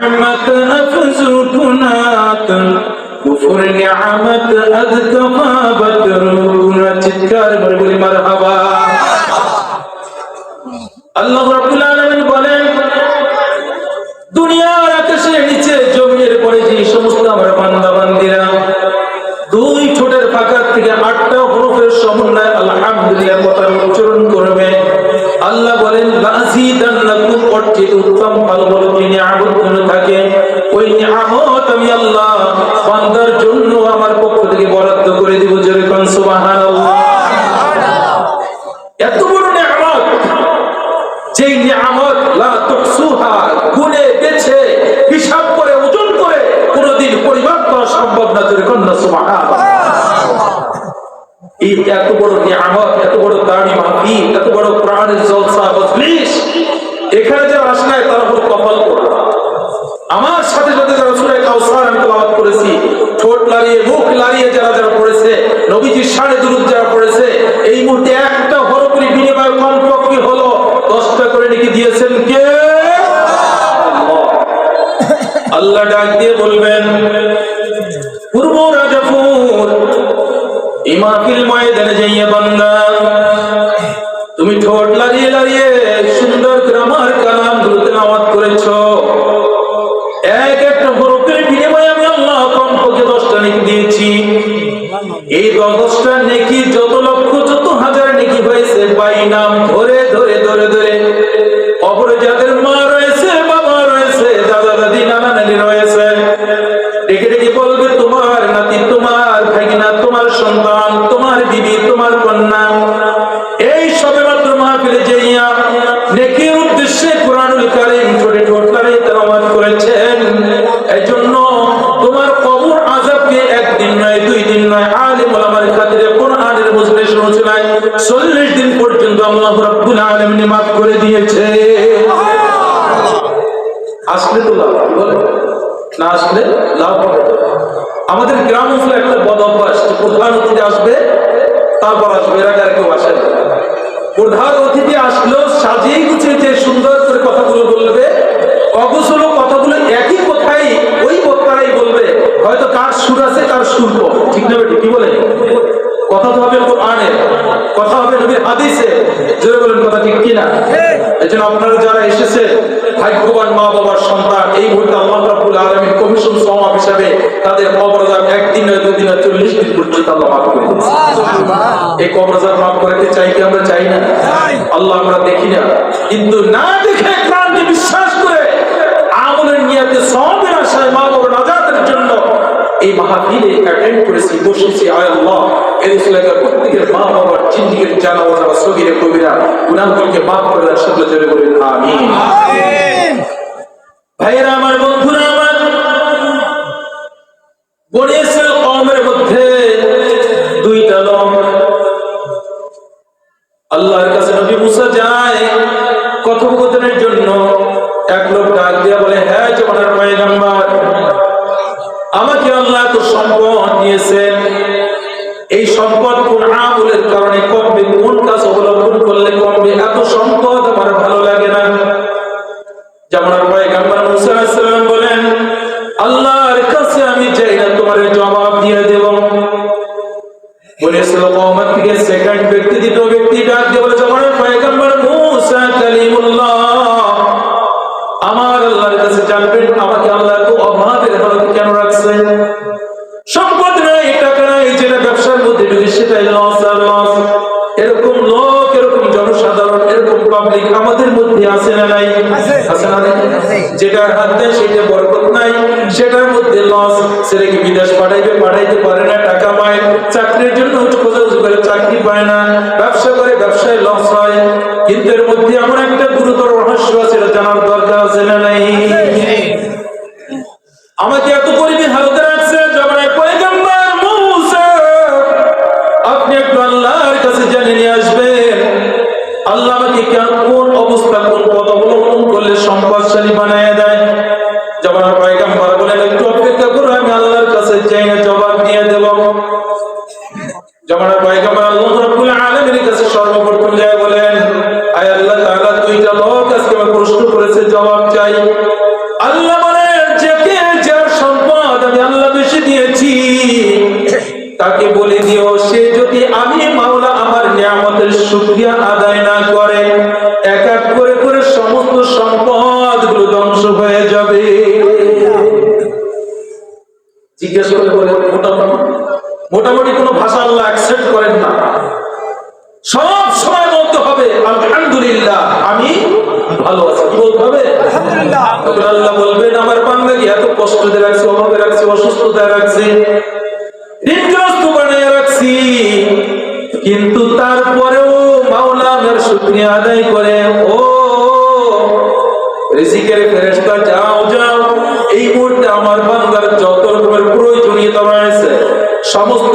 نعمت أفزودنات كفر نعمت أذكفى بدرنا চিৎকার করে বলি মারহাবা আল্লাহ নবীজির সাড়ে দুরুদ যারা পড়েছে, এই মুহূর্তে একটা হরপুরি বিনিময় কমপক্ষে হলো দশটা করে নাকি দিয়েছেন কে? আল্লাহ ডাক দিয়ে বলবেন পূর্ব রাজাপুর ইমাকিল ময়দানে যাইয়া বান্দা হয়েছে নাম ধরে ধরে ধরে ধরে। অপরে যাদের মা রয়েছে, বাবা রয়েছে, দাদা, দাদি, নানা, নানি রয়েছে। ডেকে ডেকে বলবে, তোমার নাতি, তোমার ভাগিনা, তোমার সন্তান, তোমার বিবি, তোমার কন্যা। এই সবে মাত্র মাহফিলে যাইয়া নেকির উদ্দেশ্যে কোরআনুল কারীম ছোটে ঠোঁট লাগাই তেলাওয়াত করেছেন। এই জন্য তোমার কবর আযাবকে একদিন নয়, দুই দিন নয়, আলিম ওলামার খাতিরে কোরআনের মজলিস রচনায় 40 দিন পর্যন্ত আল্লাহ রাব্বুল আলামিন মাফ করে দিয়েছে। আসলে তো বলে না আসলে লাভ আমাদের গ্রাম অঞ্চলে একটা বদ অভ্যাস, প্রধান অতিথি আসবে, তারপর আসবে, এর আর কেউ আসে। প্রধান অতিথি আসলেও সাজিয়ে গুছিয়ে যে সুন্দর করে কথাগুলো বলবে, অগোছলো কথাগুলো একই কথাই ওই বক্তারাই বলবে, হয়তো কার সুর আছে, কার সুর ঠিক না কি বলে কথা তো হবে কোরআনের কথা হবে নবীর হাদিসে। জোরে বলেন কথা ঠিক কিনা? এই জন্য আপনারা যারা এসেছে ভাগ্যবান মা বাবার সন্তান এই মুহূর্তে আল্লাহ রাব্বুল আলামিন কমিশন সওয়াব হিসাবে তাদের কবরজাত একদিন নয় দুদিন নয় চল্লিশ দিন পর্যন্ত আল্লাহ মাফ করে এই কবরজাত মাফ করতে চাই কি আমরা চাই না? আল্লাহ আমরা দেখি না। কিন্তু না দেখে কোরআনকে বিশ্বাস করে আমলের নিয়তে সওয়াবের আশায় মা বাবার নাজাতের জন্য এই মাহফিলে অ্যাটেন্ড করেছি, বসেছি আয় আল্লাহ। এই প্রত্যেকের মা বাবার চিন্তিকের জানা ওরা সগিরে কবিরা গুনাহগুলোকে মাফ করে দেন সকলে জোরে আমি ভাইয়েরা, আমার বন্ধুরা চাই জবাব দিয়ে দেব। বলেছিল কওমাত থেকে সেকেন্ড ব্যক্তি দ্বিতীয় ব্যক্তি ডাক দিয়ে বলে যেমন পয়গম্বর মুসা কালিমুল্লাহ আমার আল্লাহর কাছে জানবেন আমাকে আল্লাহ এত অভাবের হালতে কেন রাখছেন? সম্পদ নাই টাকা নাই যেটা ব্যবসার মধ্যে ঢুকে সেটাই লস আর লস এরকম লোক এরকম জনসাধারণ এরকম পাবলিক আমাদের মধ্যে আছে না নাই? আছে। না যেটার হাত দেয় সেটা বরকত নাই সেটার মধ্যে লস ছেলেকে বিদেশ পাঠাইবে, পাঠাইতে পারে না, টাকা পায়, চাকরির জন্য খোঁজাখুঁজি করে চাকরি পায় না, ব্যবসা করে ব্যবসায় লস হয়। কিন্তু এর মধ্যে এমন একটা গুরুতর রহস্য আছে জানার দরকার আছে না নাই? আলামিনের ভালো আছি কি বলতে হবে? আল্লাহ বলবেন আমার বান্দাকে এত কষ্ট দিয়ে রাখছি অভাবে রাখছি অসুস্থতায় রাখছি ঋণগ্রস্ত বানিয়ে রাখছি কিন্তু তারপরেও মাওলা আমার শুকরিয়া আদায় করে ও রিজিকের ফেরেশতা যাও যাও। এই মুহূর্তে আমার বান্দার যত রকমের প্রয়োজনীয়তা রয়েছে সমস্ত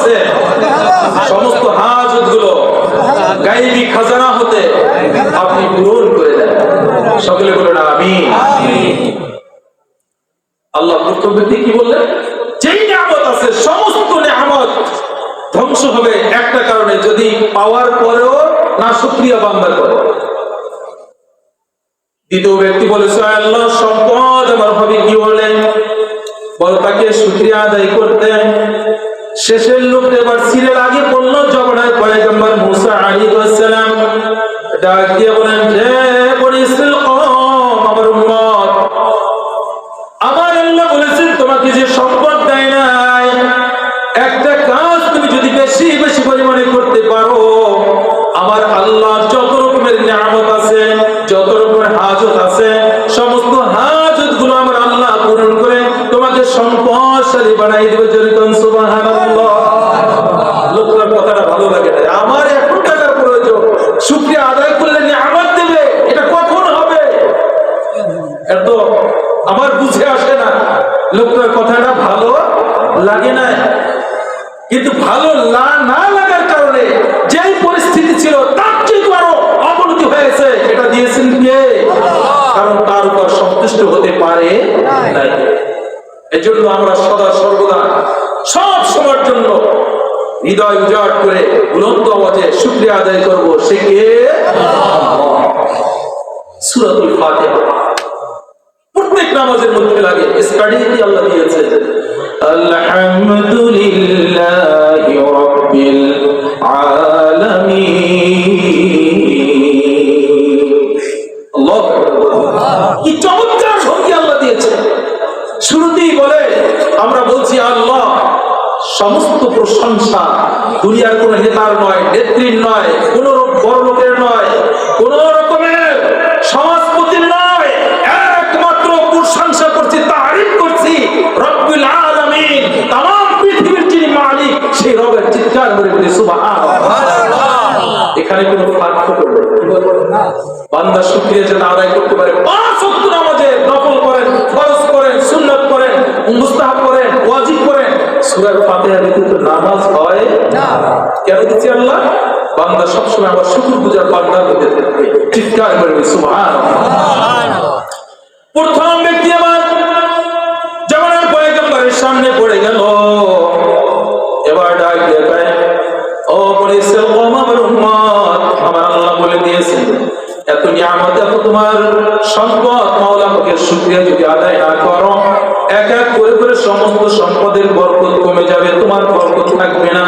আছে। সমস্ত হাজতগুলো গাইবি খাজানা হতে আপনি পূরণ করে দেন। সকলে বলুন আমি আল্লাহ প্রথম ব্যক্তি কি বললেন? যেই নিয়ামত আছে, সমস্ত নিয়ামত ধ্বংস হবে একটা কারণে, যদি পাওয়ার পরেও না শুক্রিয়া বান্দা করে দ্বিতীয় ব্যক্তি বলেছে আল্লাহ, সম্পদ আমার হবে কি বললেন বল, তাকে শুক্রিয়া আদায় করতে শেষের লোক এবার সিরের আগে পড়ল জবনায় পয়গম্বর মুসা আলী সালাম ডাক দিয়ে বলেন যে বনি কওম, আমার উম্মত আমার আল্লাহ বলেছেন তোমাকে যে সম্পদ দেয় নাই একটা কাজ তুমি যদি বেশি বেশি পরিমাণে করতে পারো আমার আল্লাহ যত রকমের নিয়ামত আছে যত রকমের হাজত আছে সমস্ত হাজতগুলো আমার আল্লাহ পূরণ করে তোমাকে সম্পদশালী বানাই দেবে জরিকন সুবহানাল্লাহ লোকটার কথাটা ভালো লাগে না আমার এখন টাকার প্রয়োজন শুক্রিয়া আদায় করলে নিয়ামত দেবে এটা কখন হবে এত আমার বুঝে আসে না লোকটার কথাটা ভালো লাগে না কিন্তু ভালো লা- না লাগার কারণে যেই পরিস্থিতি ছিল তার চেয়ে আরও অবনতি হয়েছে এটা দিয়েছেন কে কারণ তার উপর সন্তুষ্ট হতে পারে নাই এজন্য আমরা সদা সর্বদা সব সময়ের জন্য হৃদয় উজাড় করে বুলন্দ আওয়াজে শুক্রিয়া আদায় করব, সে কে? সুরাতুল ফাতিহা। প্রত্যেক নামাজের মধ্যে লাগে, স্টাডি আল্লাহ দিয়েছে? আলহামদুলিল্লাহি রাব্বিল প্রশংসা। দুনিয়ার কোন নেতার নয় নেত্রীর নয় কোন বড় লোকের নয় কোন রকমের সমাজপতির নয়। একমাত্র প্রশংসা করছি তারিফ করছি রব্বুল আলামিন। তাম পৃথিবীর যিনি মালিক সেই রবের চিৎকার করে বলি সুবহানাল্লাহ। এখানে কোনো পার্থক্য নেই। বান্দা শুক্রিয়া যেন আদায় করতে পারে পাঁচ ওয়াক্ত নামাজে নফল করেন ফরজ করেন সুন্নাত করেন মুস্তাহাব করেন ওয়াজিব করেন সূরা ফাতিহা দিতে তো নামাজ হয় না কেন দিচ্ছি আল্লাহ? বান্দা সবসময় আমার শুকর পূজার বান্দা হতে থাকবে চিৎকার করবে প্রথম ব্যক্তি আমার যেমন পয়গম্বরের সামনে পড়ে গেল। এবার ডাক দিয়ে ও আমার আল্লাহ বলে দিয়েছেন তোমার সম্পদ, মাওলা যদি আদায় না করো, এক এক করে করে সমস্ত সম্পদের বরকত কমে যাবে, তোমার বরকত থাকবে না।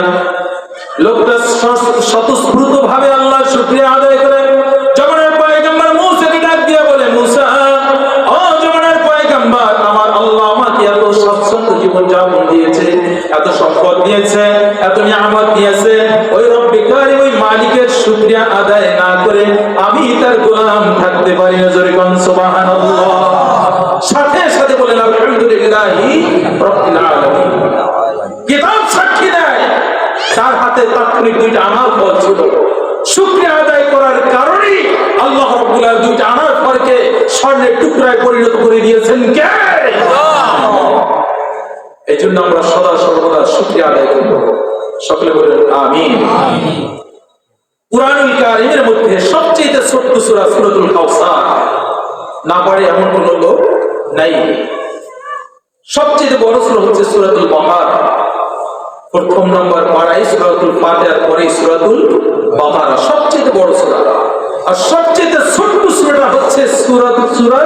সম্পদ দিয়েছে, এত নিয়ামত দিয়েছে, ওই রব্বি কারি ওই মালিকের শুকরিয়া আদায় না করে আমি তার গোলাম থাকতে পারি না, জোরে কোন সুবহানাল্লাহ। সাথে সাথে বলেন, আলহামদুলিল্লাহি রাব্বিল আলামিন। কিতাব সাক্ষী দেয়, তার হাতে তাৎক্ষণিক দুইটা আমার ফল ছিল। শুক্রিয়া আদায় করার কারণেই আল্লাহ রব্বুল আলামিন দুইটা স্বর্ণের টুকরায় পরিণত করে দিয়েছেন কে? এই জন্য আমরা সদা সর্বদা শুক্রিয়া আদায় করব। সকলে বলেন কুরআনুল কারীমের মধ্যে সবচেয়ে ছোট্ট সূরা কাউসার। না পারে এমন কোন লোক নাই। সবচেয়ে বড় সূরা হচ্ছে প্রথম নম্বর পরে সবচেয়ে বড় আর সবচেয়ে ছোট্ট সূরাটা হচ্ছে সূরাতুল সূরা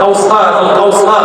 কাউসার কাউসার।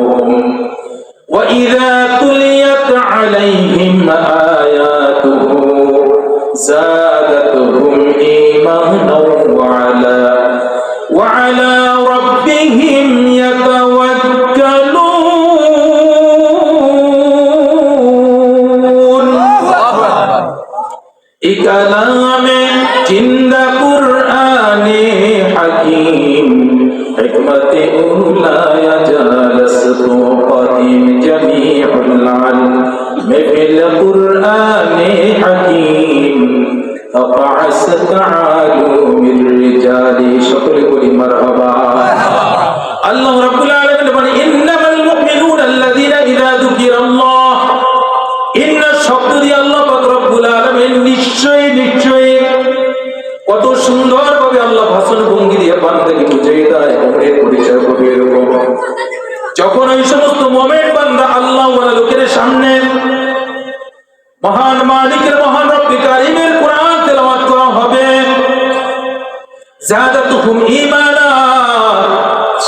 ওয়া ইযা তুলিয়াত আলাইহিম আয়াতুহু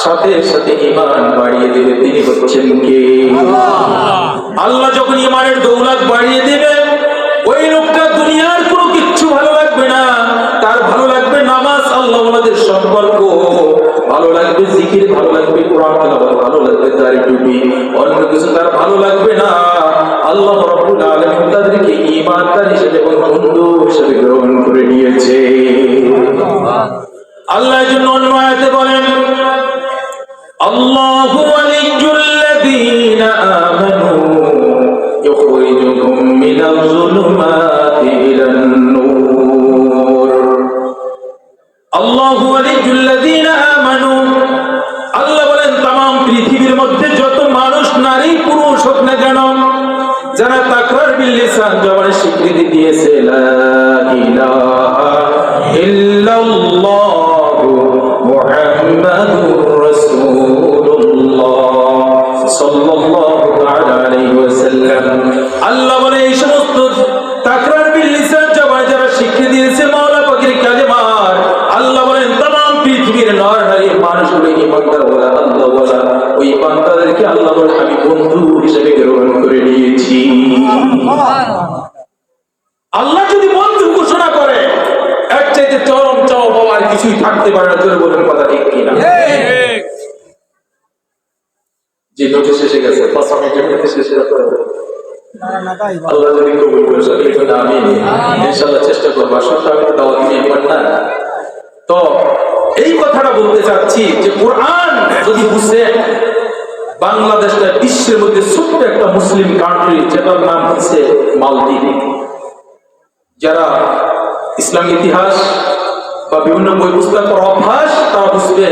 সাথে সাথে ঈমান বাড়িয়ে দিবে। তিনি হচ্ছেন কে? আল্লাহ। যখন ইমানের দৌলত বাড়িয়ে দেবে ওই লোকটা দুনিয়ার কোনো কিচ্ছু ভালো লাগবে না। তার ভালো লাগবে নামাজ আল্লাহ আমাদের সম্পর্ক। ভালো লাগবে জিকির ভালো লাগবে কোরআন তেলাওয়াত ভালো লাগবে তার টুপি অন্য কিছু তার ভালো লাগবে না। আল্লাহ রাব্বুল আলামিন তাদেরকে ঈমানদার হিসেবে এবং বন্ধু হিসেবে গ্রহণ করে নিয়েছে। আল্লাহ। এর জন্য অন্য আয়াতে বলেন Allah আল্লাহ যদি কবুল করে সকলে বলে আমি ইনশাআল্লাহ চেষ্টা করব তো দাওয়াত নিয়ে না। তো এই কথাটা বলতে চাচ্ছি যে কোরআন যদি বুঝেন বাংলাদেশটা বিশ্বের মধ্যে ছোট্ট একটা মুসলিম কান্ট্রি যেটার নাম হচ্ছে মালদ্বীপ। যারা ইসলাম ইতিহাস বা বিভিন্ন বই পুস্তক অভ্যাস তারা বুঝবে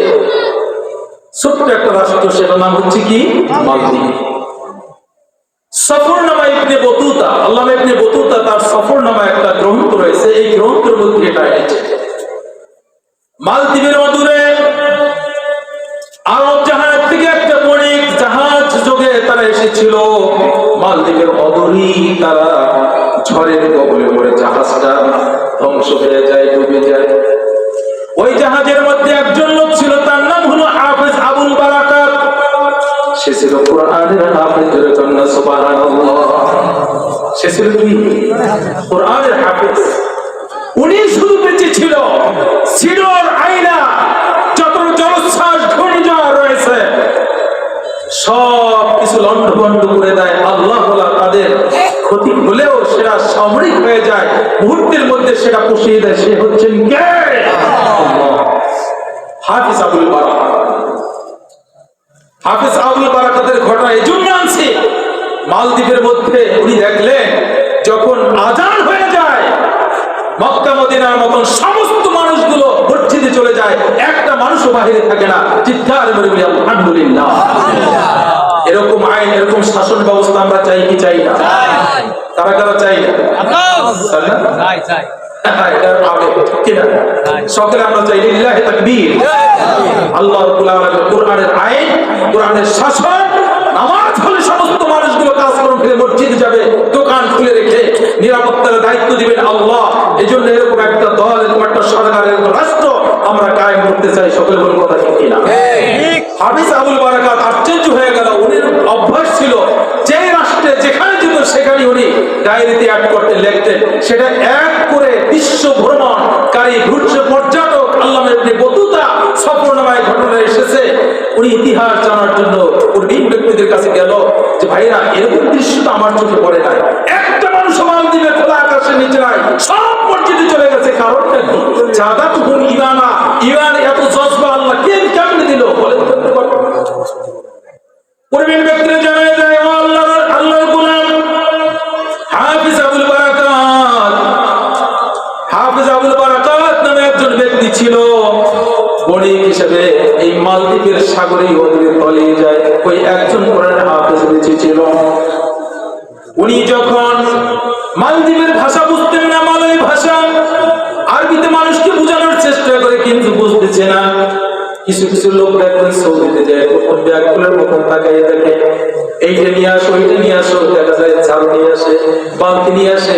ছোট্ট একটা রাষ্ট্র সেটার নাম হচ্ছে কি? মালদ্বীপ। সফরনামা ইবনে বতুতা আল্লাহ ইবনে বতুতা তার সফরনামা একটা গ্রন্থ রয়েছে, এই গ্রন্থের মধ্যে এটা এনেছে মালদ্বীপের অদূরে আরব জাহাজ থেকে একটা বণিক জাহাজ যোগে তারা এসেছিল। মালদ্বীপের অদূরেই তারা ঝড়ের কবলে পড়ে, জাহাজটা ধ্বংস হয়ে যায়, ডুবে যায়। ওই জাহাজের মধ্যে একজন লোক ছিল, তার নাম হলো হাফেজ আবুল বারাকাত। সে ছিল কোরআনের হাফেজ উনি শুধু বেঁচে ছিল রয়েছে, সব কিছু করে দেয়। আল্লাহ তাদের ক্ষতি হলেও সেটা সামরিক হয়ে যায়। মুহূর্তের মধ্যে সেটা পুষিয়ে দেয়। সে হচ্ছেন Hafiz Abul Barak. Hafiz Abul বারাকাতের ঘটনা এই মালদ্বীপের মধ্যে উনি দেখলেন যখন আজান হয়ে যায় মক্কা মদিনার মতন সমস্ত মানুষগুলো মসজিদে চলে যায় একটা মানুষও বাহিরে থাকে না। চিৎকার করে বলি আলহামদুলিল্লাহ। এরকম আইন এরকম শাসন ব্যবস্থা আমরা চাই কি চাই না? তারা কারা চাই? সকলে আমরা চাই আল্লাহ কোরআনের আইন কোরআনের শাসন নামাজ হলে সমস্ত মানুষগুলো কাজ কর্ম ফেলে মসজিদে যাবে দোকান খুলে রেখে নিরাপত্তার দায়িত্ব দিবেন আল্লাহ। এই জন্য এরকম একটা দল এরকম একটা সরকার এরকম রাষ্ট্র আমরা কায়েম করতে চাই সকলে বলে কথা ঠিক কিনা? হাফিজ আবুল বারাকাত আশ্চর্য হয়ে গেল উনি অভ্যাস ছিল যে রাষ্ট্রে যেখানে যেত সেখানে উনি ডায়েরিতে অ্যাড করতে লিখতেন। সেটা এক করে বিশ্ব ভ্রমণকারী ঘুরছে পর্যটক আল্লাহ ইবনে বতুতা সফরনামায় ঘটনা এসেছে উনি ইতিহাস জানার জন্য প্রবীণ ব্যক্তিদের কাছে গেল যে ভাইরা এরকম দৃশ্য তো আমার চোখে পড়ে নাই। একটা মানুষ মালদ্বীপে খোলা আকাশের নিচে নাই। সব মসজিদে চলে গেছে, কারণ চাঁদা তো ইমানা ইমান এত জজবা, আল্লাহ কে কেমনে দিল? বলে প্রবীণ ব্যক্তিরা জানায় যায় ছিল, বণিক হিসেবে এই মালদ্বীপের সাগরে কিছু কিছু লোক এখন সৌদিতে যায়, প্রথম ব্যাগগুলোর কখন তাকাইয়ে থাকে এইটা নিয়ে আসো ওইটা নিয়ে আসো, দেখা যায় চাল নিয়ে আসে, বালতি নিয়ে আসে।